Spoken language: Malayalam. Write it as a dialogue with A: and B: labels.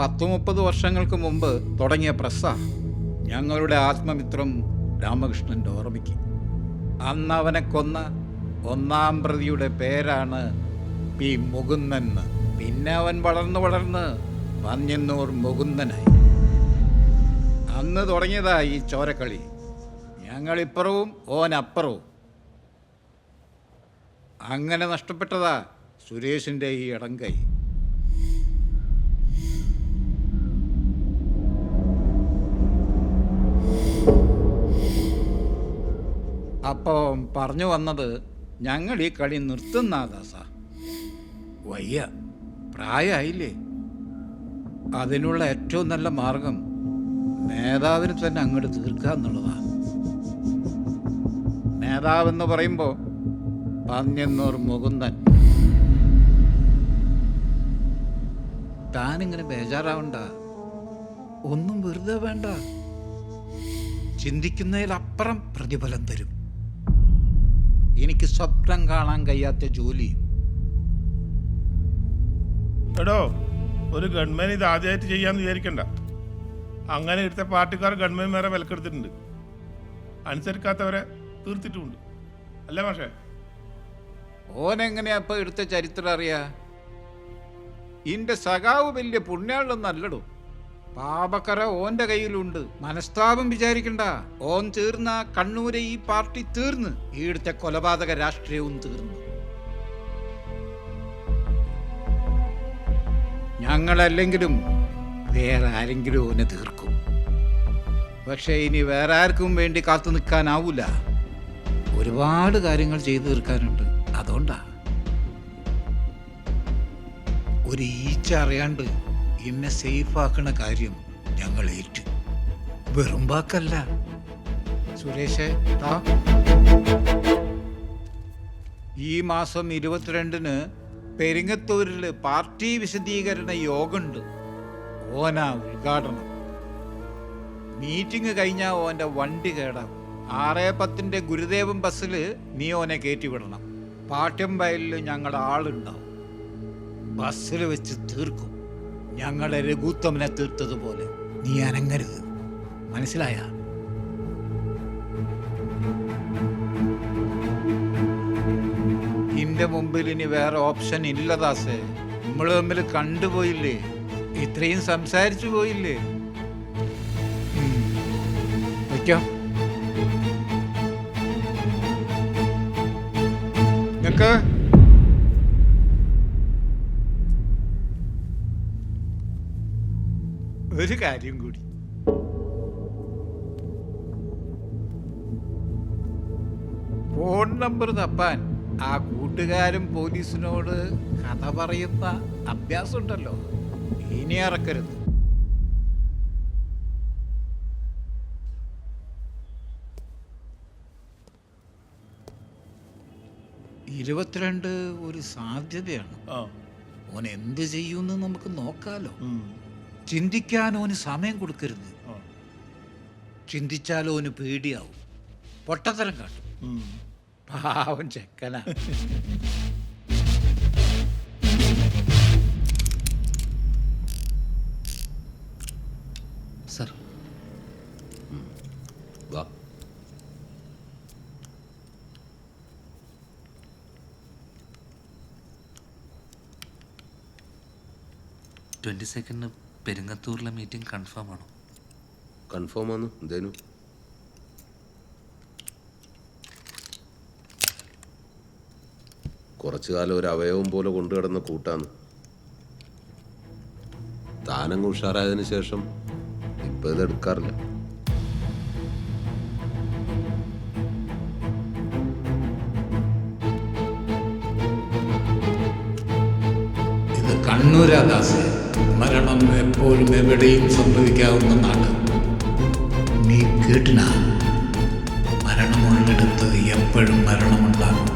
A: പത്ത് മുപ്പത് വർഷങ്ങൾക്ക് മുമ്പ് തുടങ്ങിയ പ്രസ ഞങ്ങളുടെ ആത്മമിത്രം രാമകൃഷ്ണന്റെ ഓർമ്മയ്ക്ക്. അന്ന് അവനെ കൊന്ന ഒന്നാം പ്രതിയുടെ പേരാണ് പി മുകുന്ദൻ. പിന്നെ അവൻ വളർന്നു വളർന്ന് പന്ന്യന്നൂർ മുകുന്ദനായി. അന്ന് തുടങ്ങിയതാ ഈ ചോരക്കളി. ഞങ്ങളിപ്പുറവും ഓനപ്പുറവും. അങ്ങനെ നഷ്ടപ്പെട്ടതാ സുരേഷിന്റെ ഈ ഇടം കൈ. അപ്പോൾ പറഞ്ഞു വന്നത് ഞങ്ങൾ ഈ കളി നിർത്തുന്ന ദാസ വയ്യ. പ്രായമായില്ലേ അതിനുള്ള ഏറ്റവും നല്ല മാർഗം നേതാവിന് തന്നെ അങ്ങോട്ട് തീർക്കുക എന്നുള്ളതാണ് നേതാവെന്ന് പറയുമ്പോൾ പന്ന്യന്നൂർ മുകുന്ദൻ. താനിങ്ങനെ ബേജാറാവണ്ട. ഒന്നും വെറുതെ വേണ്ട. ചിന്തിക്കുന്നതിലപ്പുറം പ്രതിഫലം തരും. എനിക്ക് സ്വപ്നം കാണാൻ കഴിയാത്ത ജോലി.
B: എടോ ഒരു ഗവൺമെന്റ് ഇത് ആദ്യമായിട്ട് ചെയ്യാന്ന് വിചാരിക്കണ്ട. അങ്ങനെ എടുത്ത പാർട്ടിക്കാർ ഗവൺമെന്റ്മാരെ വിലക്കെടുത്തിട്ടുണ്ട്. അനുസരിക്കാത്തവരെ തീർത്തിട്ടുമുണ്ട്. അല്ലേ മാഷേ?
A: ഓനെങ്ങനെയാ ഇപ്പൊ എടുത്ത ചരിത്രം അറിയാ? ഇന്റെ സഖാവ് വലിയ പുണ്യാളൊന്നും അല്ലടോ. പാപക്കര ഓന്റെ കയ്യിലുണ്ട്. മനസ്താപം വിചാരിക്കണ്ട. ഓൻ തീർന്ന കണ്ണൂരെ ഈ പാർട്ടി തീർന്ന്. ഈടുത്തെ കൊലപാതക രാഷ്ട്രീയവും തീർന്നു. ഞങ്ങളല്ലെങ്കിലും വേറെ ആരെങ്കിലും ഓനെ തീർക്കും. പക്ഷേ ഇനി വേറെ ആർക്കും വേണ്ടി കാത്തു നിൽക്കാനാവൂല. ഒരുപാട് കാര്യങ്ങൾ ചെയ്തു തീർക്കാനുണ്ട്. അതുകൊണ്ടാ. ഒരു ഈച്ച അറിയാണ്ട് എന്നെ സേഫ് ആക്കണ കാര്യം ഞങ്ങൾ ഏറ്റു. വെറും സുരേഷ് താ. ഈ മാസം ഇരുപത്തിരണ്ടിന് പെരിങ്ങത്തൂരിൽ പാർട്ടി വിശദീകരണ യോഗമുണ്ട് ഓന ഉദ്ഘാടനം. മീറ്റിംഗ് കഴിഞ്ഞാൽ ഓന്റെ വണ്ടി കേടാം ആറേ പത്തിന്റെ ഗുരുദേവൻ ബസ്സിൽ നീ ഓനെ കയറ്റി വിടണം പാട്യം വയലിൽ ഞങ്ങളുടെ ആളുണ്ടാവും. ബസ്സിൽ വെച്ച് തീർക്കും. ഞങ്ങളുടെ രഘുത്തമനെ തീർത്തതുപോലെ നീ അനങ്ങരുത്. മനസ്സിലായ? നിന്റെ മുമ്പിൽ ഇനി വേറെ ഓപ്ഷൻ ഇല്ല ദാസേ. നമ്മൾ തമ്മിൽ കണ്ടുപോയില്ലേ? ഇത്രയും സംസാരിച്ചു പോയില്ലേ? വയ്ക്കോ വെക്കാം. ഒരു കാര്യം കൂടി. ഫോൺ നമ്പർ തപ്പാൻ ആ കൂട്ടുകാരൻ പോലീസിനോട് കഥ പറയുന്ന അഭ്യാസമുണ്ടല്ലോ. ഇനി ഇറക്കരുത് ഇരുപത്തിരണ്ട് ഒരു സാധ്യതയാണ്. ഓൻ എന്ത് ചെയ്യുമെന്ന് നമുക്ക് നോക്കാലോ. ഓന് സമയം കൊടുക്കരുത്. ഓന് പേടിയാവും. പൊട്ടത്തരം കാട്ടും. പാവം ചെക്കനാ.
C: സർ. വാ. ട്വന്റി സെക്കൻഡിന് പെരിങ്ങത്തൂരിലെ മീറ്റിംഗ് കൺഫേം ആണോ?
D: കൺഫേം ആണ് എന്തേനു? കുറച്ചു കാലം ഒരു അവയവം പോലെ കൊണ്ടു കിടന്ന കൂട്ടാന്ന് താനങ്ങ് ഉഷാറായതിനു ശേഷം ഇപ്പൊ ഇത് എടുക്കാറില്ല.
A: ഇത് കണ്ണൂരാദാസ് മരണം എപ്പോഴും എവിടെയും സംഭവിക്കാവുന്നതാണ് നീ കേട്ടിനാ? മരണമുള്ളിടത്ത് എപ്പോഴും മരണമുണ്ടാകും.